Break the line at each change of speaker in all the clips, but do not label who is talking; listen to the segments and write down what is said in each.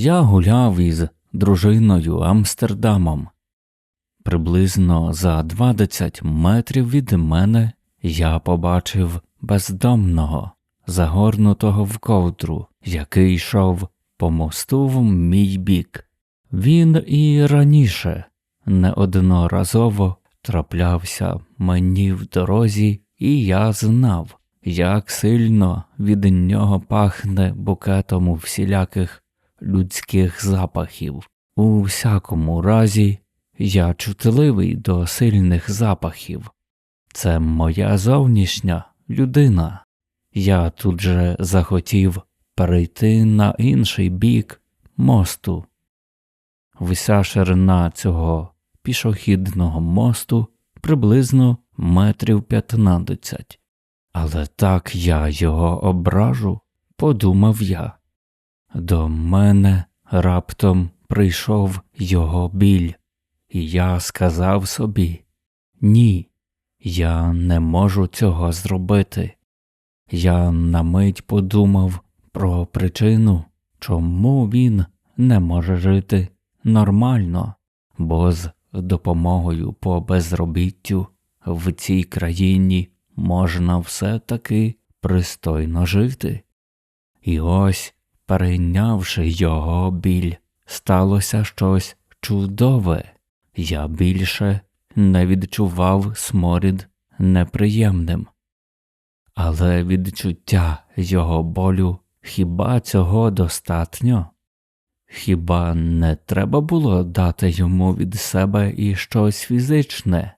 я гуляв із дружиною Амстердамом. Приблизно за 20 метрів від мене я побачив бездомного, загорнутого в ковдру, який йшов по мосту в мій бік. Він і раніше неодноразово траплявся мені в дорозі, і я знав, як сильно від нього пахне букетом всіляких людських запахів. У всякому разі, я чутливий до сильних запахів. Це моя зовнішня людина. Я тут же захотів перейти на інший бік мосту. Вся ширина цього пішохідного мосту приблизно метрів п'ятнадцять. Але так я його ображу, подумав я. До мене раптом прийшов його біль, і я сказав собі ні, я не можу цього зробити. Я на мить подумав про причину, чому він не може жити нормально, бо з допомогою по безробіттю в цій країні можна все таки пристойно жити. І ось, перейнявши його біль, сталося щось чудове. Я більше не відчував сморід неприємним. Але відчуття його болю хіба цього достатньо? Хіба не треба було дати йому від себе і щось фізичне?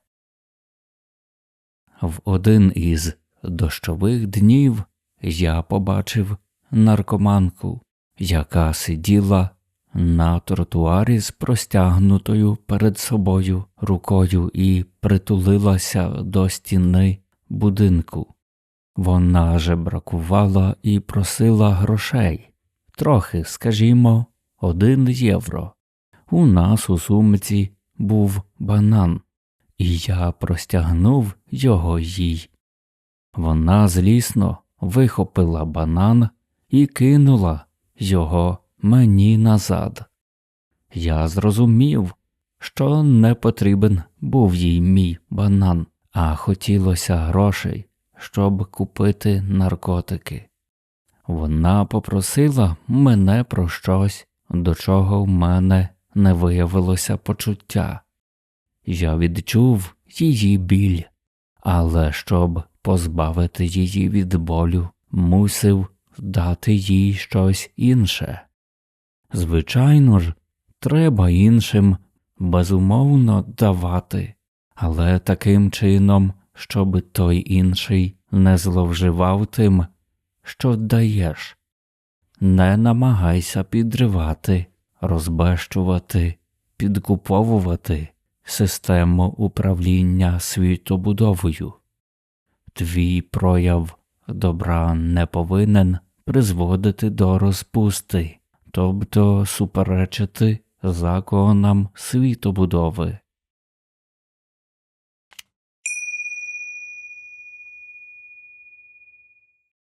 В один із дощових днів я побачив наркоманку, яка сиділа на тротуарі з простягнутою перед собою рукою і притулилася до стіни будинку. Вона жебракувала і просила грошей трохи, скажімо, один євро. У нас у сумці був банан, і я простягнув його їй. Вона злісно вихопила банан і кинула його мені назад. Я зрозумів, що не потрібен був їй мій банан, а хотілося грошей, щоб купити наркотики. Вона попросила мене про щось, до чого в мене не виявилося почуття. Я відчув її біль, але щоб позбавити її від болю, мусив дати їй щось інше. Звичайно ж, треба іншим безумовно давати, але таким чином, щоб той інший не зловживав тим, що даєш. Не намагайся підривати, розбещувати, підкуповувати систему управління світобудовою. Твій прояв добра не повинен призводити до розпусти, тобто суперечити законам світобудови.